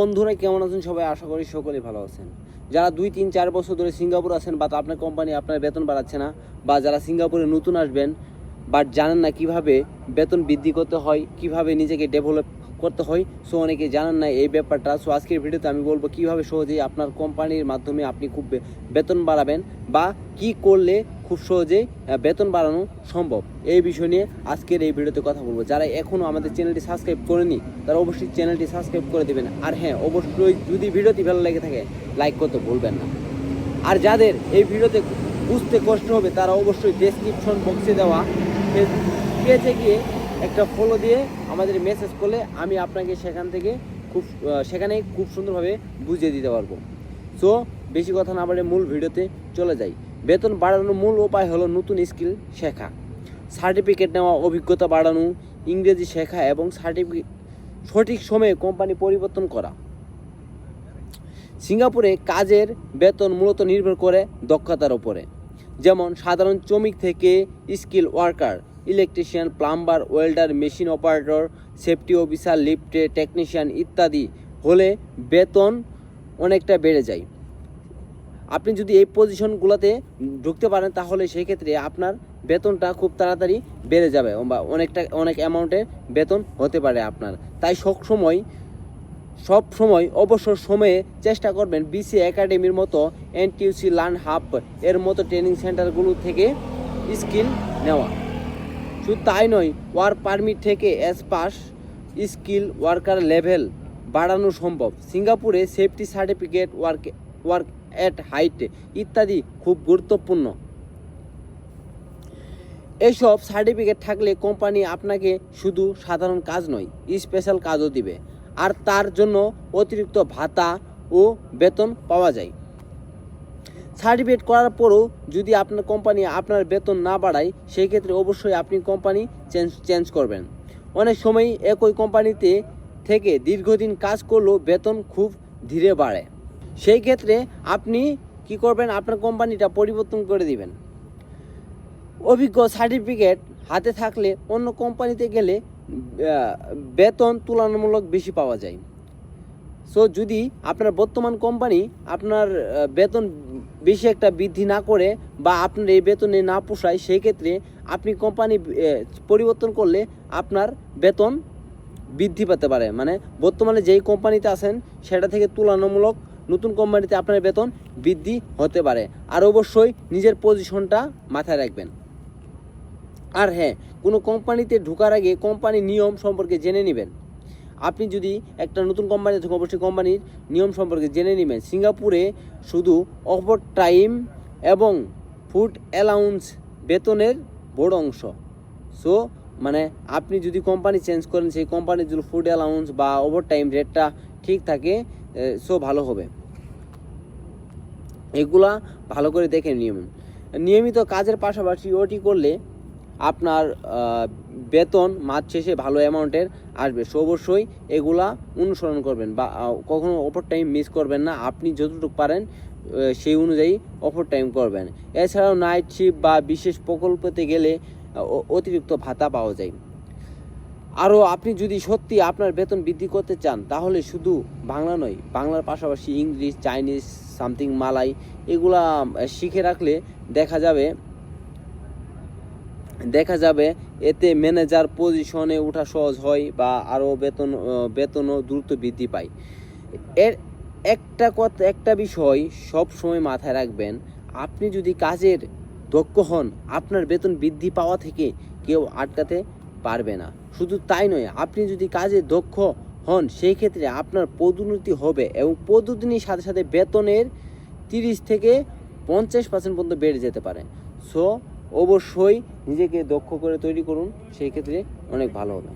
বন্ধুরা, কেমন আছেন সবাই? আশা করি সকলেই ভালো আছেন। যারা দুই, তিন, চার বছর ধরে সিঙ্গাপুর আছেন বা আপনার কোম্পানি আপনার বেতন বাড়াচ্ছে না বা যারা সিঙ্গাপুরে নতুন আসবেন বাট জানেন না কীভাবে বেতন বৃদ্ধি করতে হয়, কীভাবে নিজেকে ডেভেলপ করতে হয় সো অনেকে জানেন না এই ব্যাপারটা। সো আজকের ভিডিওতে আমি বলব কীভাবে সহজেই আপনার কোম্পানির মাধ্যমে আপনি খুব বেতন বাড়াবেন বা কি করলে খুব সহজেই বেতন বাড়ানো সম্ভব। এই বিষয় নিয়ে আজকের এই ভিডিওতে কথা বলব। যারা এখনও আমাদের চ্যানেলটি সাবস্ক্রাইব করেনি, তারা অবশ্যই চ্যানেলটি সাবস্ক্রাইব করে দেবেন। আর হ্যাঁ অবশ্যই যদি ভিডিওটি ভালো লেগে থাকে, লাইক করতে ভুলবেন না। আর যাদের এই ভিডিওতে বুঝতে কষ্ট হবে, তারা অবশ্যই ডেসক্রিপশন বক্সে দেওয়া পেজে গিয়ে একটা ফলো দিয়ে আমাদের মেসেজ করলে আমি আপনাকে সেখান থেকে খুব সেখানে খুব সুন্দরভাবে বুঝিয়ে দিতে পারব। সো বেশি কথা না বলে মূল ভিডিওতে চলে যাই। বেতন বাড়ানোর মূল উপায় হলো নতুন স্কিল শেখা। সার্টিফিকেট নেওয়া, অভিজ্ঞতা বাড়ানো, ইংরেজি শেখা এবং সার্টিফিকেট সঠিক সময়ে কোম্পানি পরিবর্তন করা। সিঙ্গাপুরে কাজের বেতন মূলত নির্ভর করে দক্ষতার উপরে। যেমন, সাধারণ শ্রমিক থেকে skill worker, electrician, plumber, welder, machine operator, safety officer, লিফটে টেকনিশিয়ান ইত্যাদি হলে বেতন অনেকটা বেড়ে যায়। আপনি যদি এই পজিশনগুলোতে ঢুকতে পারেন, তাহলে সেই ক্ষেত্রে আপনার বেতনটা খুব তাড়াতাড়ি বেড়ে যাবে বা অনেকটা, অনেক অ্যামাউন্টের বেতন হতে পারে আপনার। তাই সব সময় সব সময় অবসর সময়ে চেষ্টা করবেন বিসি একাডেমির মতো এনটিউসি লার্ন হাব এর মতো ট্রেনিং সেন্টারগুলো থেকে স্কিল নেওয়া। শুধু তাই নয় ওয়ার্ক পারমিট থেকে S pass skill worker level বাড়ানো সম্ভব। সিঙ্গাপুরে safety certificate work work at height ইত্যাদি খুব গুরুত্বপূর্ণ। এইসব সার্টিফিকেট থাকলে কোম্পানি আপনাকে শুধু সাধারণ কাজ নয় স্পেশাল কাজও দিবে। আর তার জন্য অতিরিক্ত ভাতা ও বেতন পাওয়া যায়। সার্টিফিকেট করার পরও যদি আপনার কোম্পানি আপনার বেতন না বাড়ায় সেই ক্ষেত্রে অবশ্যই আপনি কোম্পানি চেঞ্জ চেঞ্জ করবেন। অনেক সময় একই কোম্পানিতে থেকে দীর্ঘদিন কাজ করলেও বেতন খুব ধীরে বাড়ে। সেই ক্ষেত্রে আপনি কি করবেন? আপনার কোম্পানিটা পরিবর্তন করে দিবেন। অভিজ্ঞ সার্টিফিকেট হাতে থাকলে অন্য কোম্পানিতে গেলে বেতন তুলনামূলক বেশি পাওয়া যায়। সো যদি আপনার বর্তমান কোম্পানি আপনার বেতন বেশি একটা বৃদ্ধি না করে বা আপনার এই বেতনে না পোষায়, সেই ক্ষেত্রে আপনি কোম্পানি পরিবর্তন করলে আপনার বেতন বৃদ্ধি পেতে পারে। মানে বর্তমানে যেই কোম্পানিতে আছেন, সেটা থেকে তুলনামূলক নতুন কোম্পানিতে আপনার বেতন বৃদ্ধি হতে পারে। আর অবশ্যই নিজের পজিশনটা মাথায় রাখবেন। আর হ্যাঁ কোনো কোম্পানিতে ঢোকার আগে কোম্পানির নিয়ম সম্পর্কে জেনে নেবেন। আপনি যদি একটা নতুন কোম্পানিতে ঢোকেন, অবশ্যই কোম্পানির নিয়ম সম্পর্কে জেনে নেবেন। সিঙ্গাপুরে শুধু ওভার টাইম এবং ফুড অ্যালাউন্স বেতনের বড় অংশ। সো মানে আপনি যদি কোম্পানি চেঞ্জ করেন, সেই কোম্পানির যদি ফুড অ্যালাউন্স বা ওভার টাইম রেটটা ঠিক থাকে সো ভালো হবে। এগুলা ভালো করে দেখে নিয়ম। নিয়মিত কাজের পাশাপাশি ওটি করলে আপনার বেতন মাস শেষে ভালো অ্যামাউন্টের আসবে। সো অবশ্যই এগুলা অনুসরণ করবেন বা কখনো ওভার টাইম মিস করবেন না। আপনি যতটুকু পারেন সেই অনুযায়ী ওভার টাইম করবেন। এছাড়াও নাইট শিফট বা বিশেষ প্রকল্পতে গেলে অতিরিক্ত ভাতা পাওয়া যায়। আরও আপনি যদি সত্যি আপনার বেতন বৃদ্ধি করতে চান, তাহলে শুধু বাংলা নয়, বাংলার পাশাপাশি ইংলিশ, চাইনিজ সামথিং মালাই, এগুলা শিখে রাখলে দেখা যাবে দেখা যাবে এতে ম্যানেজার পজিশনে ওঠা সহজ হয় বা আরও বেতন বেতনও দ্রুত বৃদ্ধি পায়। এর একটা কথা একটা বিষয় সব সময় মাথায় রাখবেন, আপনি যদি কাজের দক্ষ হন, আপনার বেতন বৃদ্ধি পাওয়া থেকে কেউ আটকাতে পারবে না। শুধু তাই নয়, আপনি যদি কাজে দক্ষ হন, সেই ক্ষেত্রে আপনার পদোন্নতি হবে এবং পদোন্নতির সাথে সাথে বেতনের তিরিশ থেকে পঞ্চাশ পার্সেন্ট পর্যন্ত বেড়ে যেতে পারে। সো অবশ্যই নিজেকে দক্ষ করে তৈরি করুন, সেই ক্ষেত্রে অনেক ভালো হবে।